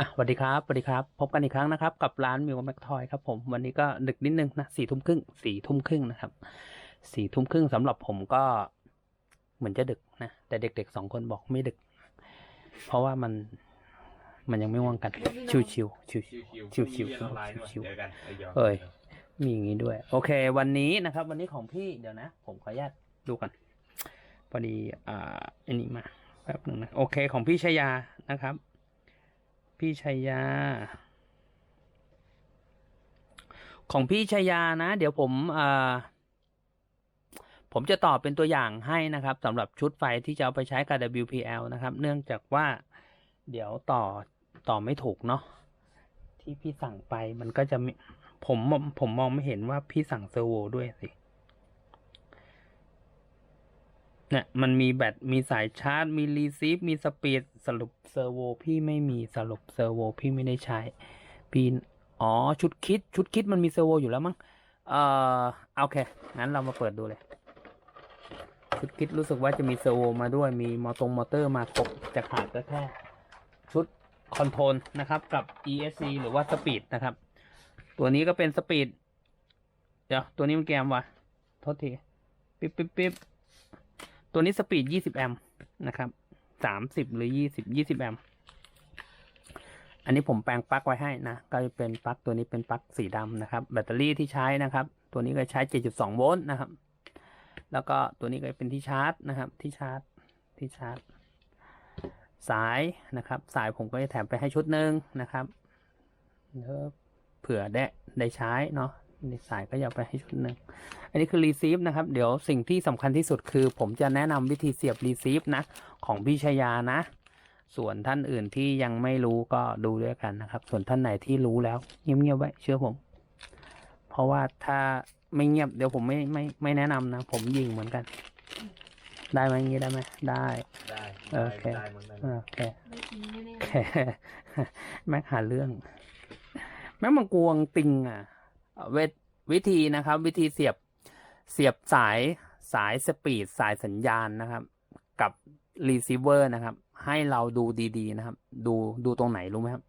อะสวัสดีครับสวัสดีครับ พบกันอีกครั้งนะครับ กับร้านมิวแมคทอยครับผม วันนี้ก็ดึกนิดนึงนะสี่ทุ่มครึ่งสี่ทุ่มครึ่งนะครับสี่ทุ่มครึ่งสำหรับผมก็เหมือนจะดึกนะ แต่เด็กๆสองคนบอกไม่ดึก เพราะว่ามันมันยังไม่ว่างกัน ชิวๆชิวๆชิวชิวชิวๆชิวๆเอ้ยมีอย่างนี้ด้วย โอเค วันนี้นะครับ วันนี้ของพี่เดี๋ยวนะ ผมขออนุญาตดูกันพอดีอ่าอันนี้มาแป๊บหนึ่งนะโอเคของพี่ชยานะครับ พี่ชัยยา ของพี่ชัยยานะ เดี๋ยวผมอ่าผมจะตอบเป็นตัวอย่างให้นะครับสำหรับชุดไฟที่จะเอาไปใช้กับ WPL นะครับ เนื่องจากว่าเดี๋ยวต่อต่อไม่ถูกเนาะที่พี่สั่งไปมันก็จะผมผมมองไม่เห็นว่าพี่สั่งเซอร์โวด้วยสิ เนี่ยมันมีแบตมีสายชาร์จ มีรีซีฟมีสปีดสรุปเซอร์โวพี่ไม่มีสรุปเซอร์โวพี่ไม่ได้ใช้พี่อ๋อชุดคิดชุดคิดมันมีเซอร์โวอยู่แล้วมั้งเอ่อโอเคงั้นเรามาเปิดดูเลย ชุดคิดรู้สึกว่าจะมีเซอร์โวมาด้วยมีมอตรงมอเตอร์มาครบจะขาดก็แค่ชุดคอนโทรลนะครับกับ ESC หรือว่าสปีดนะครับ ตัวนี้ก็เป็นสปีดเดี๋ยวตัวนี้มันแกมวะโทษที ปิ๊บปิ๊บปิ๊บ ตัวนี้สปีด 20 แอมป์นะครับ 30 หรือ 20 20 แอมป์อันนี้ผมแปลงปลั๊กไว้ให้นะ ก็จะเป็นปลั๊กตัวนี้เป็นปลั๊กสีดำนะครับ แบตเตอรี่ที่ใช้นะครับ ตัวนี้ก็ใช้ 7.2 โวลต์นะครับ แล้วก็ตัวนี้ก็เป็นที่ชาร์จนะครับ ที่ชาร์จ ที่ชาร์จ สายนะครับ สายผมก็จะแถมไปให้ชุดหนึ่งนะครับเผื่อได้ได้ใช้เนาะ สายก็จะเอาไปให้ชุดหนึ่ง อันนี้คือ receive นะครับ เดี๋ยวสิ่งที่สำคัญที่สุดคือ ผมจะแนะนำวิธีเสียบ receive นะ ของพี่ชยานะ ส่วนท่านอื่นที่ยังไม่รู้ก็ดูด้วยกันนะครับ ส่วนท่านไหนที่รู้แล้วเงียบๆไว้เชื่อผม เพราะว่าถ้าไม่เงียบเดี๋ยวผมไม่ไม่ไม่แนะนำนะ ผมยิงเหมือนกัน ได้ไหมงี้ได้ไหมได้ ได้โอเค ได้เหมือนกันโอเคไม่จริงแน่แค่แม็กหาเรื่อง แม็กมังกวงติงอะเวทวิธีนะครับ วิธีเสียบเสียบสายสายสปีดสายสัญญาณนะครับ กับรีเซิเวอร์นะครับ ให้เราดูดีๆนะครับ ดูดูตรงไหนรู้ไหมครับ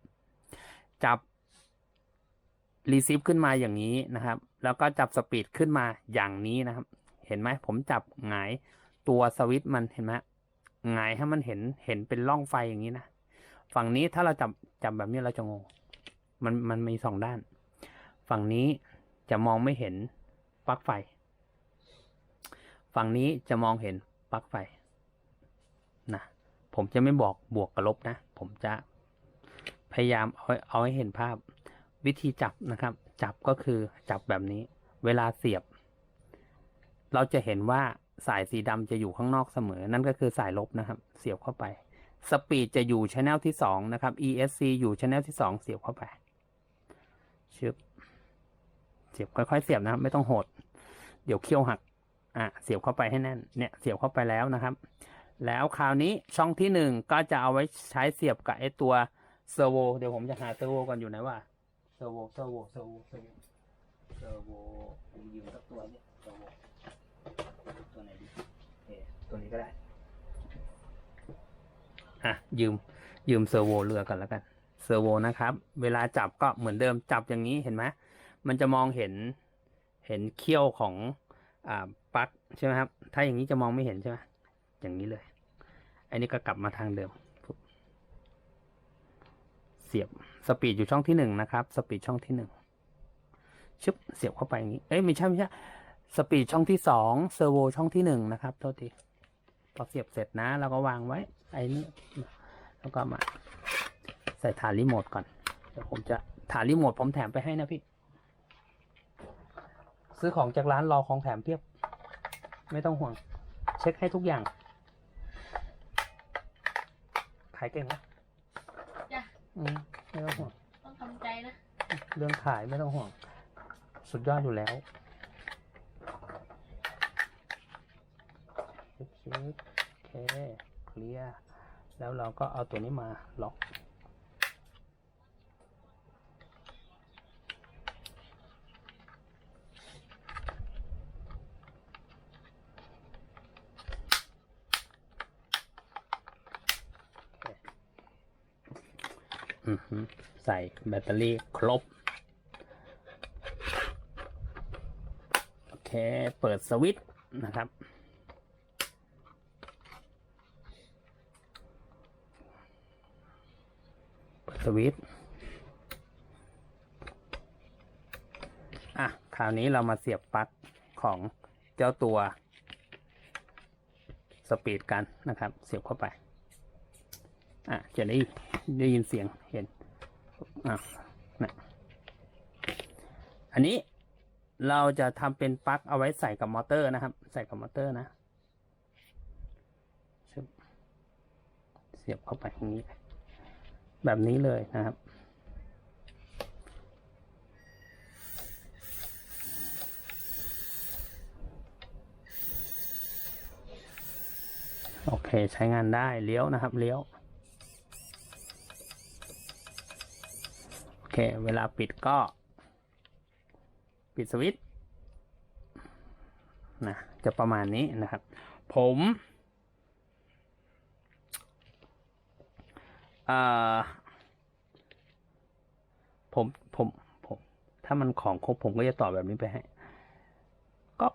จับรีเซิฟขึ้นมาอย่างนี้นะครับ แล้วก็จับสปีดขึ้นมาอย่างนี้นะครับ เห็นไหมผมจับหงายตัวสวิตช์มันเห็นไหมหงายให้มันเห็นเห็นเป็นร่องไฟอย่างนี้นะ ฝั่งนี้ถ้าเราจับจับแบบนี้เราจะงง มันมันมีสองด้าน ฝั่งนี้จะมองไม่เห็นปลั๊กไฟ ฝั่งนี้จะมองเห็นปลั๊กไฟนะผมจะไม่บอกบวกกับลบนะ ผมจะพยายามเอาเอาให้เห็นภาพ วิธีจับนะครับ จับก็คือจับแบบนี้ เวลาเสียบ เราจะเห็นว่าสายสีดำจะอยู่ข้างนอกเสมอ นั่นก็คือสายลบนะครับ เสียบเข้าไปสปีดจะอยู่ช anel ที่สองนะครับ ESC อยู่ channel ที่สองเสียบเข้าไปชึบ เสียบค่อยๆ เสียบนะครับ ไม่ต้องโหด เดี๋ยวเคี้ยวหัก อะเสียบเข้าไปให้แน่น เนี่ยเสียบเข้าไปแล้วนะครับ แล้วคราวนี้ช่องที่หนึ่งก็จะเอาไว้ใช้เสียบกับไอตัวเซอร์โวเดี๋ยวผมจะหาเซอร์โวก่อนอยู่ไหนวะเซอร์โวเซอร์โวเซอร์โวเซอร์โวเซอร์โวผมยืมสักตัวเนี่ยเซอร์โวตัวไหนดีโอตัวนี้ก็ได้อะยืมยืมเซอร์โวเรือกันแล้วกันเซอร์โวนะครับ เวลาจับก็เหมือนเดิมจับอย่างนี้เห็นไหม มันจะมองเห็นเห็นเขี้ยวของอ่าปลั๊กใช่ไหมครับ ถ้าอย่างนี้จะมองไม่เห็นใช่ไหมอย่างนี้เลย อันนี้ก็กลับมาทางเดิม เสียบสปีดอยู่ช่องที่หนึ่งนะครับ สปีดช่องที่หนึ่งชึบเสียบเข้าไปอย่างนี้ เอ้ยไม่ใช่ไม่ใช่ สปีดช่องที่สองเซอร์โวช่องที่หนึ่งนะครับโทษทีพอเสียบเสร็จนะเราก็วางไว้ ไอ้นี่แล้วก็มาใส่ฐานรีโมทก่อน เดี๋ยวผมจะฐานรีโมทผมแถมไปให้นะพี่ ซื้อของจากร้านรอของแถมเพียบ ไม่ต้องห่วง เช็คให้ทุกอย่าง ขายเก่งนะๆจ้ะอืมไม่ต้องห่วง ต้องทำใจนะ เรื่องขายไม่ต้องห่วง สุดยอดอยู่แล้วชึบชึบโอเคเคลียร์แล้วเราก็เอาตัวนี้มาล็อก ใส่แบตเตอรี่ครบ โอเค เปิดสวิตช์นะครับ สวิตช์อะ คราวนี้เรามาเสียบปลั๊กของเจ้าตัวสปีดกันนะครับ เสียบเข้าไป อะ จะได้ ได้ยินเสียงเห็นอะนะอันนี้เราจะทำเป็นปลั๊กเอาไว้ใส่กับมอเตอร์นะครับ ใส่กับมอเตอร์นะ เสียบเข้าไปอย่างนี้ แบบนี้เลยนะครับ โอเคใช้งานได้เลี้ยวนะครับ เลี้ยว เค เวลาปิดก็ ปิดสวิตช์นะจะประมาณนี้นะครับ ผมผมผมผม ถ้ามันของครบผมก็จะต่อแบบนี้ไปให้ ก็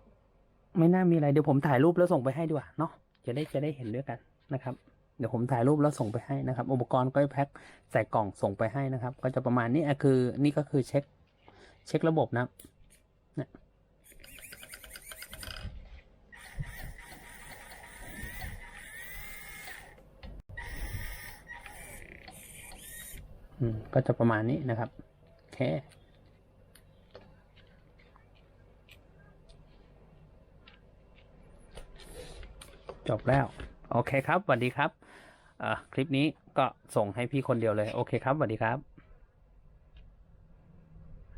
ไม่น่ามีอะไรเดี๋ยวผมถ่ายรูปแล้วส่งไปให้ดีกว่าเนาะจะได้จะได้เห็นด้วยกันนะครับ เดี๋ยวผมถ่ายรูปแล้วส่งไปให้นะครับ อุปกรณ์ก็แพ็คใส่กล่องส่งไปให้นะครับ ก็จะประมาณนี้คือนี่ก็คือเช็คเช็คระบบนะเนี่ยก็จะประมาณนี้นะครับโอเคจบแล้ว โอเคครับสวัสดีครับ คลิปนี้ก็ส่งให้พี่คนเดียวเลย โอเคครับสวัสดีครับ